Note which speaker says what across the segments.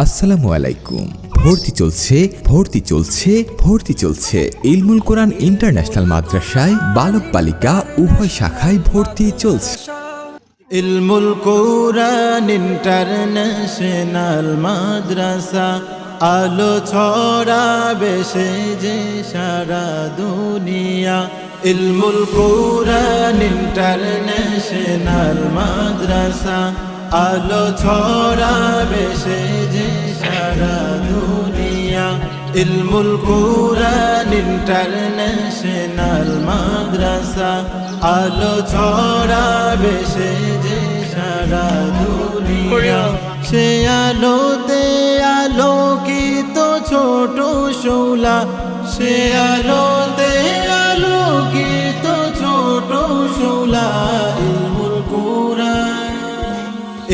Speaker 1: আসসালামু আলাইকুম। ভর্তি চলছে ভর্তি চলছে ভর্তি চলছে। ইলমুল কোরআন ইন্টারন্যাশনাল মাদ্রাসায় বালক বালিকা উভয় শাখায় ভর্তি চলছে।
Speaker 2: ইলমুল কোরআন ইন্টারন্যাশনাল মাদ্রাসা, আলো ছড়াবে সে যে সারা দুনিয়া। ইলমুল কোরআন ইন্টারন্যাশনাল মাদ্রাসা আলো ছড়াবে সে যে সারা দুনিয়া। ইলমুল কোরআন, ইন্টারন্যাশনাল মাদ্রাসা। আলো ছড়াবে সে যে সারা দুনিয়া। সে আলোতে আলোকিত ছোট শোলা। সে আলোতে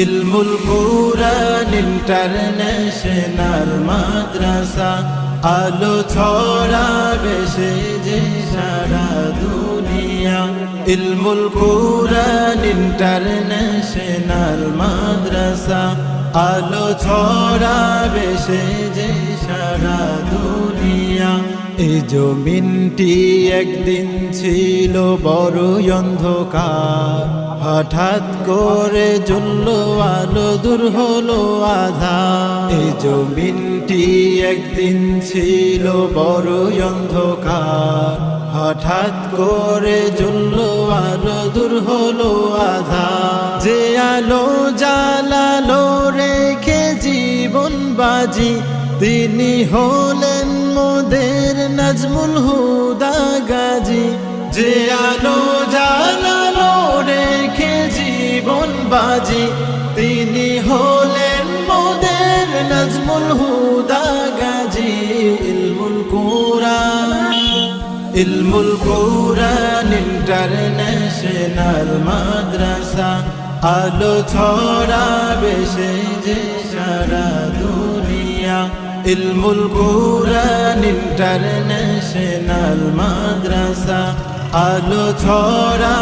Speaker 2: ইলমুল কোরআন ইন্টারন্যাশনাল মাদ্রাসা, আলো ছড়াবে সে যে সারা দুনিয়া। ইলমুল কোরআন ইন্টারন্যাশনাল মাদ্রাসা, আলো ছড়াবে সে যে জমিনটি একদিন ছিল বড় অন্ধকার। হঠাৎ করে জ্বলল আলো, দূর হলো আধা এই জমিনটি একদিন ছিল বড় অন্ধকার। হঠাৎ করে জ্বলল আলো, দূর হলো আধা যে আলো জ্বালালো রেখে জীবন বাজি, তিনি হলেন মোদের নাজমুল হুদা গাজী, যে আলো জানালো রেখে জীবন বাজি, তিনি হলেন মোদের নাজমুল হুদা গাজী, ইলমুল কোরআন ইলমুল কোরআন, ইন্টারন্যাশনাল মাদ্রাসা, আলো ছড়াবে সে যে সারা। ইলমুল কোরআন ইন্টারন্যাশনাল মাদ্রাসা আলো ছড়াবে সে